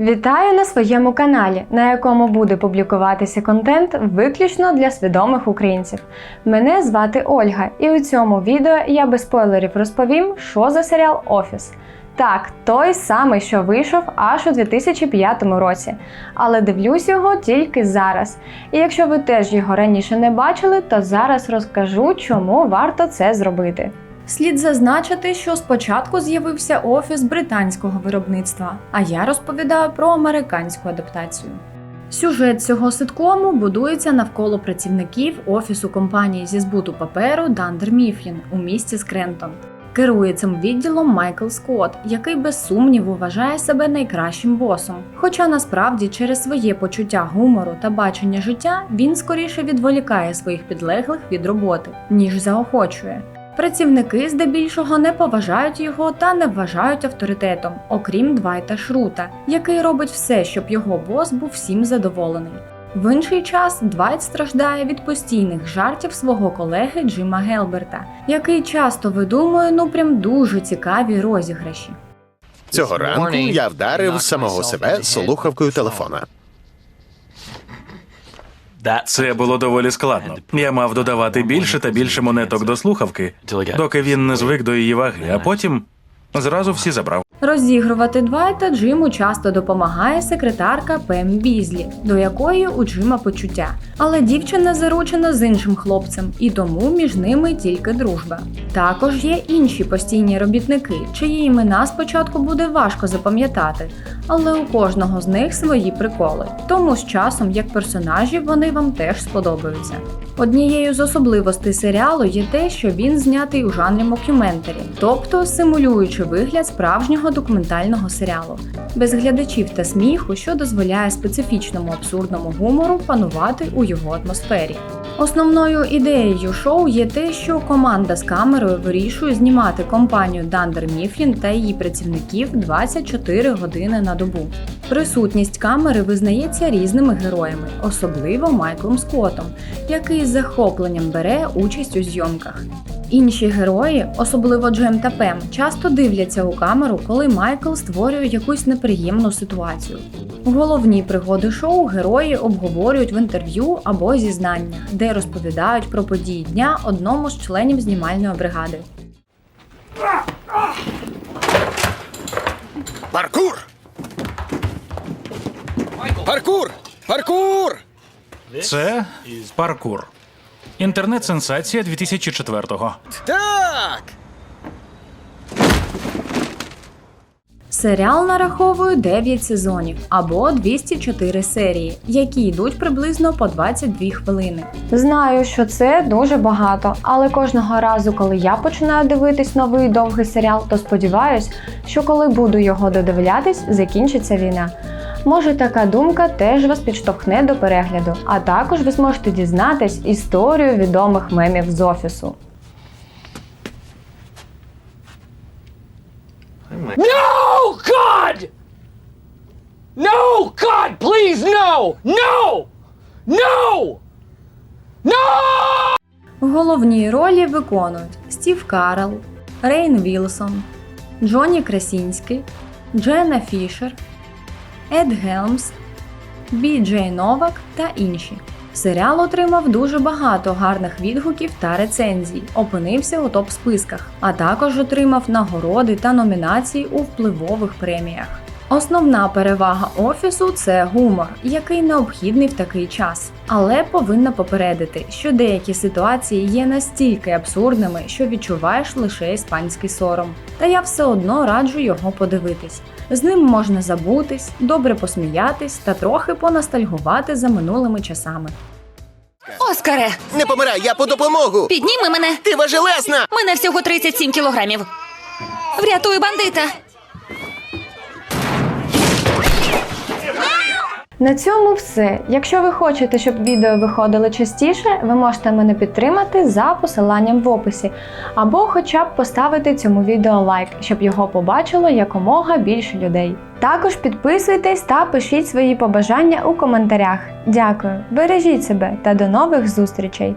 Вітаю на своєму каналі, на якому буде публікуватися контент виключно для свідомих українців. Мене звати Ольга, і у цьому відео я без спойлерів розповім, що за серіал Офіс. Так, той самий, що вийшов аж у 2005 році, але дивлюсь його тільки зараз. І якщо ви теж його раніше не бачили, то зараз розкажу, чому варто це зробити. Слід зазначити, що спочатку з'явився офіс британського виробництва, а я розповідаю про американську адаптацію. Сюжет цього ситкому будується навколо працівників офісу компанії зі збуту паперу Dunder Mifflin у місті Скрентон. Керує цим відділом Майкл Скотт, який без сумніву вважає себе найкращим босом. Хоча насправді через своє почуття гумору та бачення життя він скоріше відволікає своїх підлеглих від роботи, ніж заохочує. Працівники здебільшого не поважають його та не вважають авторитетом, окрім Двайта Шрута, який робить все, щоб його бос був всім задоволений. В інший час Двайт страждає від постійних жартів свого колеги Джима Гелберта, який часто видумує ну прям дуже цікаві розіграші. Цього ранку я вдарив самого себе слухавкою телефона. Це було доволі складно. Я мав додавати більше та більше монеток до слухавки, доки він не звик до її ваги, а потім зразу всі забрав. Розігрувати Двайта Джиму часто допомагає секретарка Пем Бізлі, до якої у Джима почуття. Але дівчина заручена з іншим хлопцем, і тому між ними тільки дружба. Також є інші постійні робітники, чиї імена спочатку буде важко запам'ятати, але у кожного з них свої приколи. Тому з часом, як персонажі, вони вам теж сподобаються. Однією з особливостей серіалу є те, що він знятий у жанрі мокюментарі, тобто симулюючи вигляд справжнього документального серіалу, без глядачів та сміху, що дозволяє специфічному абсурдному гумору панувати у його атмосфері. Основною ідеєю шоу є те, що команда з камерою вирішує знімати компанію Dunder Mifflin та її працівників 24 години на добу. Присутність камери визнається різними героями, особливо Майклом Скоттом, який з захопленням бере участь у зйомках. Інші герої, особливо Джем та Пем, часто дивляться у камеру, коли Майкл створює якусь неприємну ситуацію. Головні пригоди шоу герої обговорюють в інтерв'ю або зізнаннях, де розповідають про події дня одному з членів знімальної бригади. Паркур! Паркур! Паркур! Це паркур. Інтернет-сенсація 2004-го. Так! Серіал нараховує 9 сезонів або 204 серії, які йдуть приблизно по 22 хвилини. Знаю, що це дуже багато, але кожного разу, коли я починаю дивитись новий довгий серіал, то сподіваюсь, що коли буду його додивлятись, закінчиться війна. Може, така думка теж вас підштовхне до перегляду, а також ви зможете дізнатись історію відомих мемів з офісу. No, God! No, God, please, no! No! No! No! Головні ролі виконують Стів Карл, Рейн Вілсон, Джонні Красінський, Дженна Фішер, Ед Гелмс, Бі Джей Новак та інші. Серіал отримав дуже багато гарних відгуків та рецензій, опинився у топ-списках, а також отримав нагороди та номінації у впливових преміях. Основна перевага офісу це гумор, який необхідний в такий час. Але повинна попередити, що деякі ситуації є настільки абсурдними, що відчуваєш лише іспанський сором. Та я все одно раджу його подивитись. З ним можна забутись, добре посміятись та трохи понастальгувати за минулими часами. Оскаре, Не помирай, я по допомогу! підніми мене. Ти важелесна! Мене всього 37 кілограмів. Врятуй бандита. На цьому все. Якщо ви хочете, щоб відео виходили частіше, ви можете мене підтримати за посиланням в описі, або хоча б поставити цьому відео лайк, щоб його побачило якомога більше людей. Також підписуйтесь та пишіть свої побажання у коментарях. Дякую, бережіть себе та до нових зустрічей!